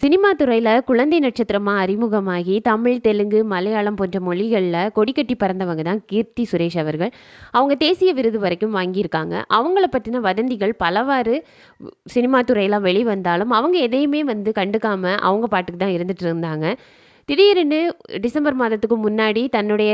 Cinema துறையில் குழந்தை நட்சத்திரமாக அறிமுகமாகி தமிழ் தெலுங்கு மலையாளம் போன்ற மொழிகளில் கொடிக்கட்டி பறந்தவங்க தான் கீர்த்தி சுரேஷ் அவர்கள். அவங்க தேசிய விருது வரைக்கும் வாங்கியிருக்காங்க. அவங்கள பற்றின வதந்திகள் பலவாறு சினிமா துறையெல்லாம் வெளிவந்தாலும் அவங்க எதையுமே வந்து கண்டுக்காமல் அவங்க பாட்டுக்கு தான் இருந்துட்டு இருந்தாங்க. திடீர்னு டிசம்பர் மாதத்துக்கு முன்னாடி தன்னுடைய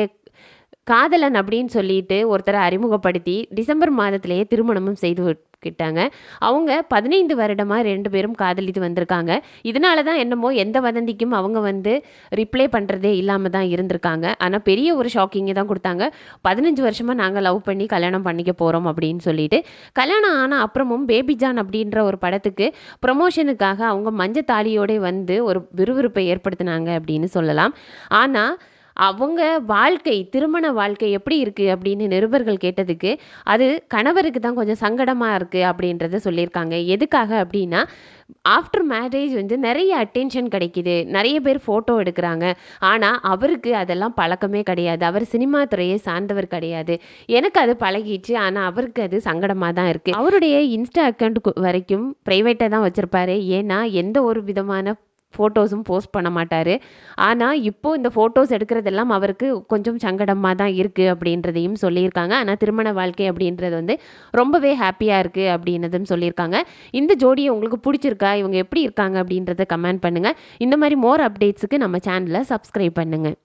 காதலன் அப்படின்னு சொல்லிட்டு ஒருத்தரை அறிமுகப்படுத்தி டிசம்பர் மாதத்திலேயே திருமணமும் செய்து கிட்டாங்க அவங்க பதினைந்து வருடமாக ரெண்டு பேரும் காதலித்து வந்திருக்காங்க. இதனால தான் என்னமோ எந்த வதந்திக்கும் அவங்க வந்து ரிப்ளை பண்ணுறதே இல்லாமல் தான் இருந்திருக்காங்க. ஆனால் பெரிய ஒரு ஷாக்கிங்கை தான் கொடுத்தாங்க. பதினஞ்சு வருஷமாக நாங்கள் லவ் பண்ணி கல்யாணம் பண்ணிக்க போகிறோம் அப்படின்னு சொல்லிட்டு. கல்யாணம் ஆன அப்புறமும் பேபி ஜான் அப்படின்ற ஒரு படத்துக்கு ப்ரொமோஷனுக்காக அவங்க மஞ்சள் தாலியோட வந்து ஒரு விறுவிறுப்பை ஏற்படுத்தினாங்க அப்படின்னு சொல்லலாம். ஆனால் அவங்க வாழ்க்கை திருமண வாழ்க்கை எப்படி இருக்குது அப்படின்னு நிருபர்கள் கேட்டதுக்கு அது கணவருக்கு தான் கொஞ்சம் சங்கடமாக இருக்குது அப்படின்றத சொல்லியிருக்காங்க. எதுக்காக அப்படின்னா ஆஃப்டர் மேரேஜ் வந்து நிறைய அட்டென்ஷன் கிடைக்கிது. நிறைய பேர் ஃபோட்டோ எடுக்கிறாங்க. ஆனால் அவருக்கு அதெல்லாம் பழக்கமே கிடையாது. அவர் சினிமா துறையை சார்ந்தவர் கிடையாது. எனக்கு அது பழகிடுச்சு. ஆனால் அவருக்கு அது சங்கடமாக தான் இருக்குது அவருடைய இன்ஸ்டா அக்கௌண்ட் வரைக்கும் ப்ரைவேட்டாக தான் வச்சுருப்பாரு. ஏன்னா எந்த ஒரு விதமான ஃபோட்டோஸும் போஸ்ட் பண்ண மாட்டார். ஆனால் இப்போது இந்த ஃபோட்டோஸ் எடுக்கிறதெல்லாம் அவருக்கு கொஞ்சம் சங்கடமாக தான் இருக்குது அப்படின்றதையும் சொல்லியிருக்காங்க. ஆனால் திருமண வாழ்க்கை அப்படின்றது வந்து ரொம்பவே ஹாப்பியாக இருக்குது அப்படின்னதும் சொல்லியிருக்காங்க. இந்த ஜோடியை உங்களுக்கு பிடிச்சிருக்கா? இவங்க எப்படி இருக்காங்க அப்படின்றத கமெண்ட் பண்ணுங்கள் இந்த மாதிரி மோர் அப்டேட்ஸுக்கு நம்ம சேனலை சப்ஸ்கிரைப் பண்ணுங்கள்